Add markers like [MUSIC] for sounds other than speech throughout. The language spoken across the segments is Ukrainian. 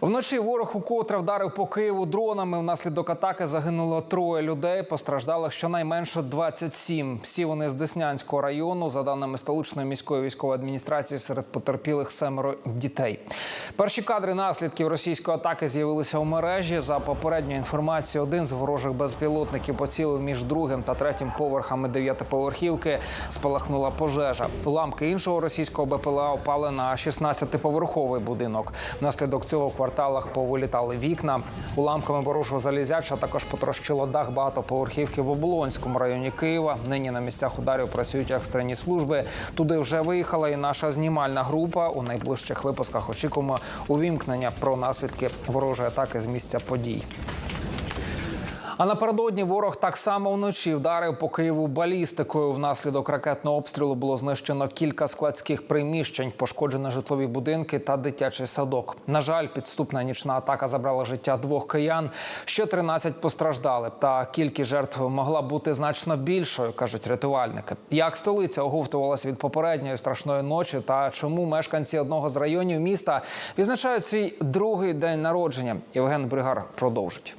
Вночі ворог укотре вдарив по Києву дронами. Внаслідок атаки загинуло троє людей. Постраждало щонайменше 27. Всі вони з Деснянського району. За даними столичної міської військової адміністрації, серед потерпілих семеро дітей. Перші кадри наслідків російської атаки з'явилися у мережі. За попередньою інформацією, один з ворожих безпілотників поцілив між другим та третім поверхами дев'ятиповерхівки. Спалахнула пожежа. Уламки іншого російського БПЛА впали на 16-поверховий будинок. Внаслідок цього в кварталах повилітали вікна. Уламками ворожого залізяча також потрощило дах багатоповерхівки в Оболонському районі Києва. Нині на місцях ударів працюють екстрені служби. Туди вже виїхала і наша знімальна група. У найближчих випусках очікуємо увімкнення про наслідки ворожої атаки з місця подій. А напередодні ворог так само вночі вдарив по Києву балістикою. Внаслідок ракетного обстрілу було знищено кілька складських приміщень, пошкоджені житлові будинки та дитячий садок. На жаль, підступна нічна атака забрала життя двох киян. Ще 13 постраждали. Та кількість жертв могла бути значно більшою, кажуть рятувальники. Як столиця оговтувалася від попередньої страшної ночі, та чому мешканці одного з районів міста відзначають свій другий день народження? Євген Бригар продовжить.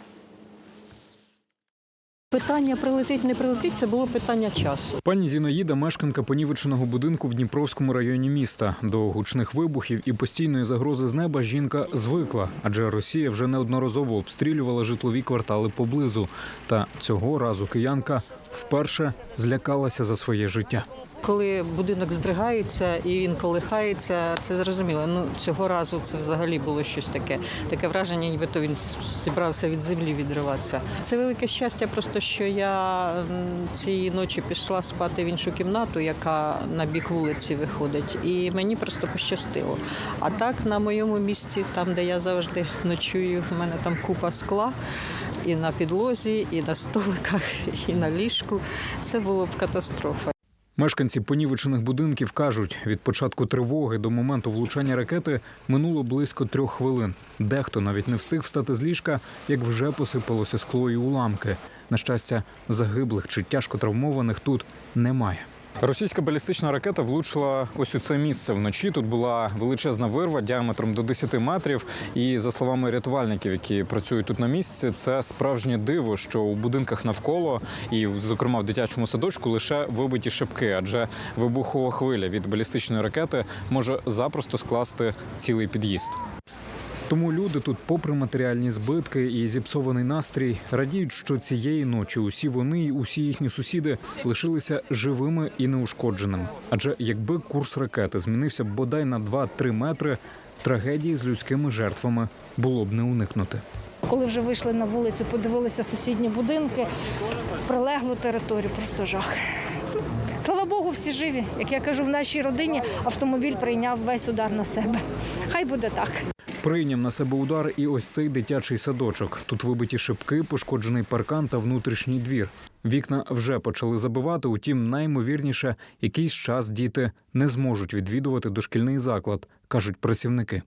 Питання прилетить, не прилетить це було питання часу. Пані Зінаїда, мешканка понівеченого будинку в Дніпровському районі міста. До гучних вибухів і постійної загрози з неба жінка звикла, адже Росія вже неодноразово обстрілювала житлові квартали поблизу. Та цього разу киянка вперше злякалася за своє життя. Коли будинок здригається і він колихається, це зрозуміло. Ну цього разу це взагалі було щось таке. Таке враження, ніби то він зібрався від землі відриватися. Це велике щастя, просто що я цієї ночі пішла спати в іншу кімнату, яка на бік вулиці виходить, і мені просто пощастило. А так на моєму місці, там де я завжди ночую, в мене там купа скла. І на підлозі, і на столиках, [LAUGHS] і на ліжку. Це було б катастрофа. Мешканці понівечених будинків кажуть, від початку тривоги до моменту влучання ракети минуло близько трьох хвилин. Дехто навіть не встиг встати з ліжка, як вже посипалося скло і уламки. На щастя, загиблих чи тяжко травмованих тут немає. Російська балістична ракета влучила ось у це місце вночі. Тут була величезна вирва діаметром до 10 метрів. І за словами рятувальників, які працюють тут на місці, це справжнє диво, що у будинках навколо, і зокрема в дитячому садочку, лише вибиті шибки, адже вибухова хвиля від балістичної ракети може запросто скласти цілий під'їзд. Тому люди тут, попри матеріальні збитки і зіпсований настрій, радіють, що цієї ночі усі вони і усі їхні сусіди лишилися живими і неушкодженими. Адже якби курс ракети змінився бодай на 2-3 метри, трагедії з людськими жертвами було б не уникнути. Коли вже вийшли на вулицю, подивилися сусідні будинки, прилеглу територію, просто жах. Слава Богу, всі живі. Як я кажу, в нашій родині автомобіль прийняв весь удар на себе. Хай буде так. Прийняв на себе удар і ось цей дитячий садочок. Тут вибиті шибки, пошкоджений паркан та внутрішній двір. Вікна вже почали забивати, утім, наймовірніше, якийсь час діти не зможуть відвідувати дошкільний заклад, кажуть працівники.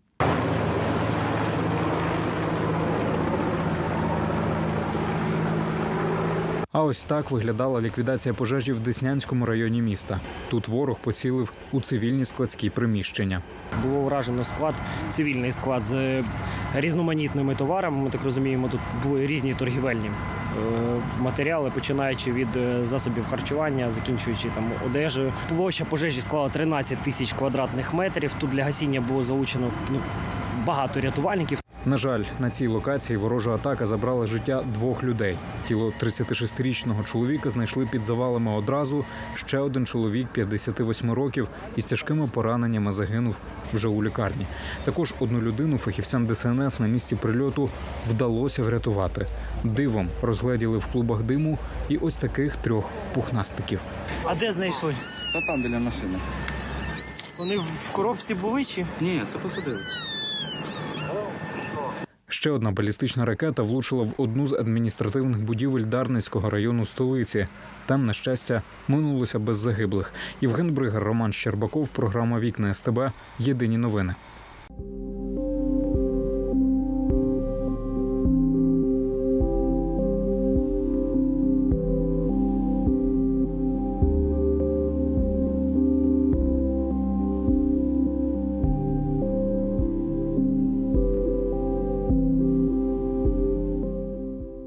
А ось так виглядала ліквідація пожежі в Деснянському районі міста. Тут ворог поцілив у цивільні складські приміщення. Було вражено склад, цивільний склад з різноманітними товарами. Ми так розуміємо, тут були різні торгівельні е, матеріали, починаючи від е, засобів харчування, закінчуючи там одежею. Площа пожежі склала 13 тисяч квадратних метрів. Тут для гасіння було залучено ну, багато рятувальників. На жаль, на цій локації ворожа атака забрала життя двох людей. Тіло 36-річного чоловіка знайшли під завалами одразу. Ще один чоловік 58 років із тяжкими пораненнями загинув вже у лікарні. Також одну людину фахівцям ДСНС на місці прильоту вдалося врятувати. Дивом розгледіли в клубах диму і ось таких трьох пухнастиків. А де знайшли? Та там біля машини. Вони в коробці були чи? Ні, це посадили. Ще одна балістична ракета влучила в одну з адміністративних будівель Дарницького району столиці. Там, на щастя, минулося без загиблих. Євген Бригар, Роман Щербаков, програма Вікна СТБ. Єдині новини.